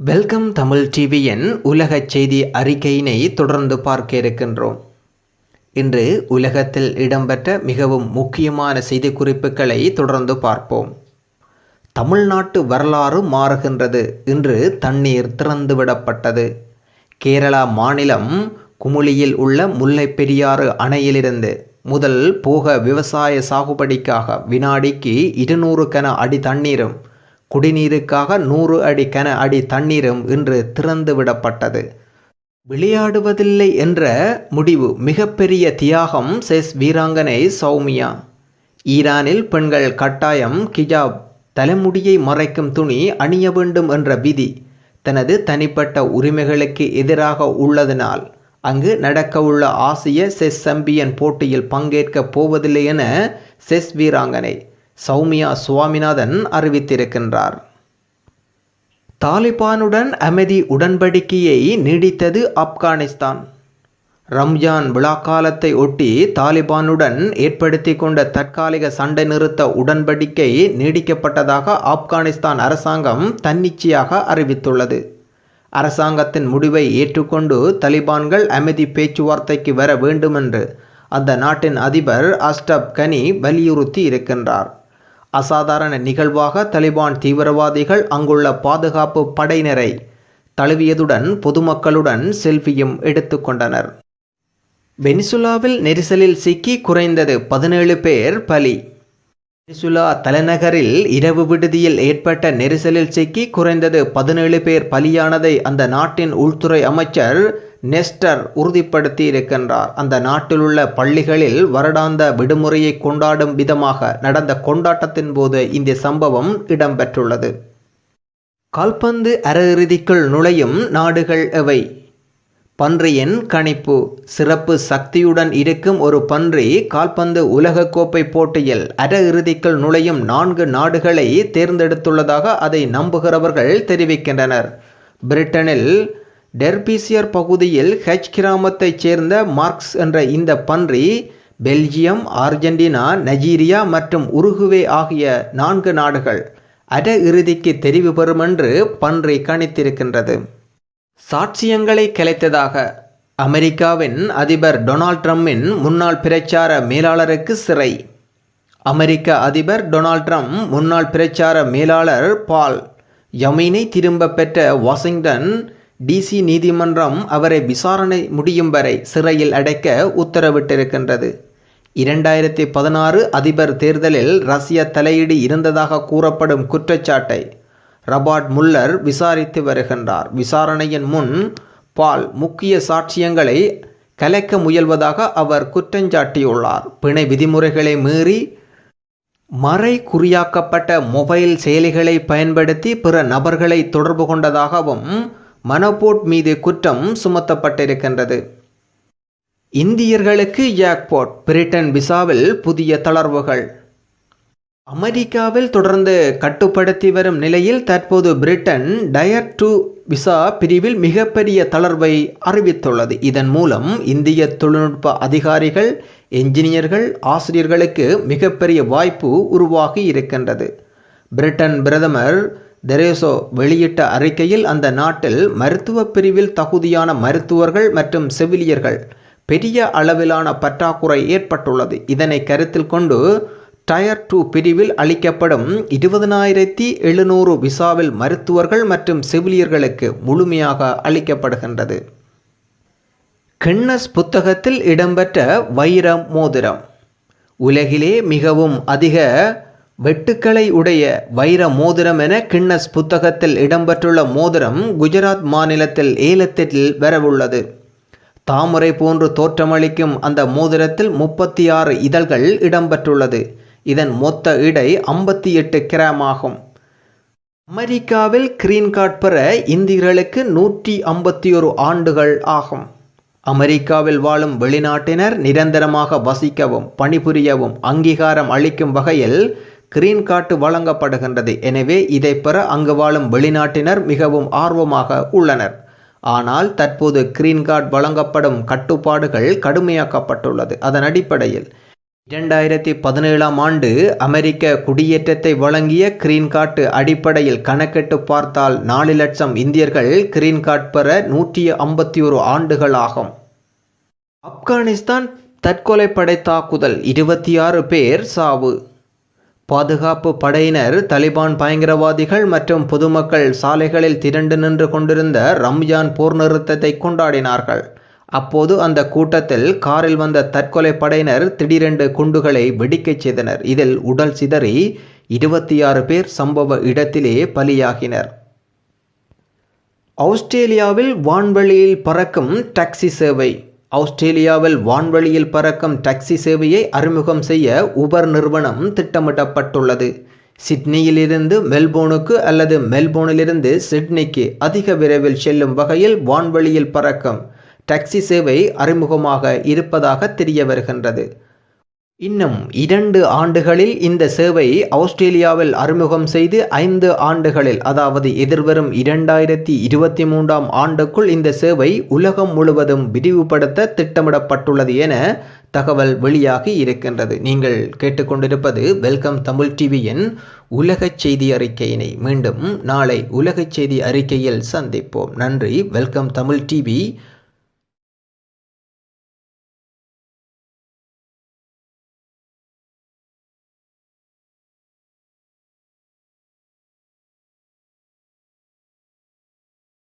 Welcome Tamil டிவியின் உலக செய்தி அறிக்கையினை தொடர்ந்து பார்க்க இருக்கின்றோம். இன்று உலகத்தில் இடம்பெற்ற மிகவும் முக்கியமான செய்திக்குறிப்புகளை தொடர்ந்து பார்ப்போம். தமிழ்நாட்டு வரலாறு மாறுகின்றது. இன்று தண்ணீர் திறந்துவிடப்பட்டது. கேரளா மாநிலம் குமுளியில் உள்ள முல்லை பெரியாறு அணையிலிருந்து முதல் போக விவசாய சாகுபடிக்காக வினாடிக்கு இருநூறு கன அடி தண்ணீரும் குடிநீருக்காக நூறு அடி கன அடி தண்ணீரும் இன்று திறந்து விடப்பட்டது. விளையாடுவதில்லை என்ற முடிவு மிகப்பெரிய தியாகம் செஸ் வீராங்கனை சௌமியா. ஈரானில் பெண்கள் கட்டாயம் கிஜாப் தலைமுடியை மறைக்கும் துணி அணிய வேண்டும் என்ற விதி தனது தனிப்பட்ட உரிமைகளுக்கு எதிராக உள்ளதனால் அங்கு நடக்கவுள்ள ஆசிய செஸ் சாம்பியன் போட்டியில் பங்கேற்கப் போவதில்லை என செஸ் வீராங்கனை சௌமியா சுவாமிநாதன் அறிவித்திருக்கின்றார். தாலிபானுடன் அமைதி உடன்படிக்கையை நீடித்தது ஆப்கானிஸ்தான். ரம்ஜான் விழாக்காலத்தை ஒட்டி தாலிபானுடன் ஏற்படுத்தி கொண்ட தற்காலிக சண்டை நிறுத்த உடன்படிக்கை நீடிக்கப்பட்டதாக ஆப்கானிஸ்தான் அரசாங்கம் தன்னிச்சையாக அறிவித்துள்ளது. அரசாங்கத்தின் முடிவை ஏற்றுக்கொண்டு தலிபான்கள் அமைதி பேச்சுவார்த்தைக்கு வர வேண்டுமென்று அந்த நாட்டின் அதிபர் அஸ்டப் கனி வலியுறுத்தி இருக்கின்றார் அசாதாரண நிகழ்வாக தலிபான் தீவிரவாதிகள் அங்குள்ள பாதுகாப்பு படையினரை தழுவியதுடன் பொதுமக்களுடன் செல்ஃபியும் எடுத்துக்கொண்டனர் வெனிசுலாவில் நெரிசலில் சிக்கி குறைந்தது பதினேழு பேர் பலி. வெனிசுலா தலைநகரில் இரவு விடுதியில் ஏற்பட்ட நெரிசலில் சிக்கி குறைந்தது பதினேழு பேர் பலியானதை அந்த நாட்டின் உள்துறை அமைச்சர் நெஸ்டர் உறுதிப்படுத்தி இருக்கின்றார் அந்த நாட்டிலுள்ள பள்ளிகளில் வருடாந்த விடுமுறையை கொண்டாடும் விதமாக நடந்த கொண்டாட்டத்தின் போது இந்த சம்பவம் இடம்பெற்றுள்ளது. கால்பந்து அரையிறுதிக்குள் நுழையும் நாடுகள் எவை? பன்றியின் கணிப்பு. சிறப்பு சக்தியுடன் இருக்கும் ஒரு பன்றி கால்பந்து உலகக்கோப்பை போட்டியில் அரையிறுதிக்குள் நுழையும் நான்கு நாடுகளை தேர்ந்தெடுத்துள்ளதாக அதை நம்புகிறவர்கள் தெரிவிக்கின்றனர். பிரிட்டனில் டெர்பீசியர் பகுதியில் ஹெச் கிராமத்தைச் சேர்ந்த மார்க்ஸ் என்ற இந்த பன்றி பெல்ஜியம் அர்ஜென்டினா நைஜீரியா மற்றும் உருகுவே ஆகிய நான்கு நாடுகள் அட இறுதிக்கு தெரிவு பெறும் என்று பன்றி கணித்திருக்கின்றது. சாட்சியங்களை கலைத்ததாக அமெரிக்காவின் அதிபர் டொனால்ட் ட்ரம்பின் முன்னாள் பிரச்சார மேலாளருக்கு சிறை. அமெரிக்க அதிபர் டொனால்ட் ட்ரம்ப் முன்னாள் பிரச்சார மேலாளர் பால் யமீனை திரும்ப பெற்ற வாஷிங்டன் டிசி நீதிமன்றம் அவரை விசாரணை முடியும் வரை சிறையில் அடைக்க உத்தரவிட்டிருக்கின்றது. இரண்டாயிரத்தி பதினாறு அதிபர் தேர்தலில் ரஷ்ய தலையீடு இருந்ததாக கூறப்படும் குற்றச்சாட்டை ரபார்ட் முல்லர் விசாரித்து வருகின்றார். விசாரணையின் முன் பால் முக்கிய சாட்சியங்களை கலைக்க முயல்வதாக அவர் குற்றஞ்சாட்டியுள்ளார் பிணை விதிமுறைகளை மீறி மறை குறியாக்கப்பட்ட மொபைல் செயலிகளை பயன்படுத்தி பிற நபர்களை தொடர்பு கொண்டதாகவும் மனோபோட் மீது குற்றம் சுமத்தப்பட்டிருக்கின்றது. இந்தியர்களுக்கு ஜாக்பாட் பிரிட்டன் விசாவில் புதிய தளர்வுகள். அமெரிக்காவில் தொடர்ந்து கட்டுப்படுத்தி வரும் நிலையில் தற்போது பிரிட்டன் டயர் டூ விசா பிரிவில் மிகப்பெரிய தளர்வை அறிவித்துள்ளது. இதன் மூலம் இந்திய தொழில்நுட்ப அதிகாரிகள் என்ஜினியர்கள் ஆசிரியர்களுக்கு மிகப்பெரிய வாய்ப்பு உருவாகி இருக்கின்றது. பிரிட்டன் பிரதமர் தெரேசோ வெளியிட்ட அறிக்கையில் அந்த நாட்டில் மருத்துவ பிரிவில் தகுதியான மருத்துவர்கள் மற்றும் செவிலியர்கள் பெரிய அளவிலான பற்றாக்குறை ஏற்பட்டுள்ளது. இதனை கருத்தில் கொண்டு டயர் டூ பிரிவில் அளிக்கப்படும் இருபதனாயிரத்தி எழுநூறு விசாவில் மருத்துவர்கள் மற்றும் செவிலியர்களுக்கு முழுமையாக அளிக்கப்படுகின்றது. கென்னஸ் புத்தகத்தில் இடம்பெற்ற வைர மோதிரம். உலகிலே மிகவும் அதிக வெட்டுக்களை உடைய வைர மோதிரம் என கின்னஸ் புத்தகத்தில் இடம்பெற்றுள்ள மோதிரம் குஜராத் மாநிலத்தில் ஏலத்தில் வரவுள்ளது. தாமரை போன்று தோற்றமளிக்கும் அந்த மோதிரத்தில் முப்பத்தி ஆறு இதழ்கள் இடம்பெற்றுள்ளது. இதன் மொத்த இடை ஐம்பத்தி எட்டு கிராம் ஆகும். அமெரிக்காவில் கிரீன் கார்டு பெற இந்தியர்களுக்கு நூற்றி ஐம்பத்தி ஒரு ஆண்டுகள் ஆகும். அமெரிக்காவில் வாழும் வெளிநாட்டினர் நிரந்தரமாக வசிக்கவும் பணிபுரியவும் அங்கீகாரம் அளிக்கும் வகையில் கிரீன் கார்டு வழங்கப்படுகின்றது. எனவே இதை பெற அங்கு வாழும் வெளிநாட்டினர் மிகவும் ஆர்வமாக உள்ளனர். ஆனால் தற்போது கிரீன் கார்டு வழங்கப்படும் கட்டுப்பாடுகள் கடுமையாக்கப்பட்டுள்ளது. அதன் அடிப்படையில் இரண்டாயிரத்தி பதினேழாம் ஆண்டு அமெரிக்க குடியேற்றத்தை வழங்கிய கிரீன் கார்டு அடிப்படையில் கணக்கிட்டு பார்த்தால் நாலு லட்சம் இந்தியர்கள் கிரீன் கார்டு பெற நூற்றி ஐம்பத்தி ஒரு ஆண்டுகள் ஆகும் ஆப்கானிஸ்தான் தற்கொலை படை தாக்குதல் இருபத்தி ஆறு பேர் சாவு. பாதுகாப்பு படையினர் தலிபான் பயங்கரவாதிகள் மற்றும் பொதுமக்கள் சாலைகளில் திரண்டு நின்று கொண்டிருந்த ரம்ஜான் போர் நிறுத்தத்தை கொண்டாடினார்கள். அப்போது அந்த கூட்டத்தில் காரில் வந்த தற்கொலை படையினர் திடீரென்று குண்டுகளை வெடிக்கச் செய்தனர். இதில் உடல் சிதறி இருபத்தி ஆறு பேர் சம்பவ இடத்திலே பலியாகினர். ஆஸ்திரேலியாவில் வான்வெளியில் பறக்கும் டாக்ஸி சேவை ஆஸ்திரேலியாவில் வான்வெளியில் பறக்கும் டாக்ஸி சேவையை அறிமுகம் செய்ய உபர் நிறுவனம் திட்டமிடப்பட்டுள்ளது. சிட்னியிலிருந்து மெல்போனுக்கு அல்லது மெல்போனிலிருந்து சிட்னிக்கு அதிக விரைவில் செல்லும் வகையில் வான்வெளியில் பறக்கும் டாக்ஸி சேவை அறிமுகமாக இருப்பதாக தெரிய வருகின்றது. இன்னும் இரண்டு ஆண்டுகளில் இந்த சேவை ஆஸ்திரேலியாவில் அறிமுகம் செய்து ஐந்து ஆண்டுகளில் அதாவது எதிர்வரும் இரண்டாயிரத்தி இருபத்தி மூன்றாம் ஆண்டுக்குள் இந்த சேவை உலகம் முழுவதும் விரிவுபடுத்த திட்டமிடப்பட்டுள்ளது என தகவல் வெளியாகி இருக்கின்றது. நீங்கள் கேட்டுக்கொண்டிருப்பது வெல்கம் தமிழ் டிவியின் உலக செய்தி அறிக்கையினை மீண்டும் நாளை உலக செய்தி அறிக்கையில் சந்திப்போம். நன்றி. Welcome Tamil TV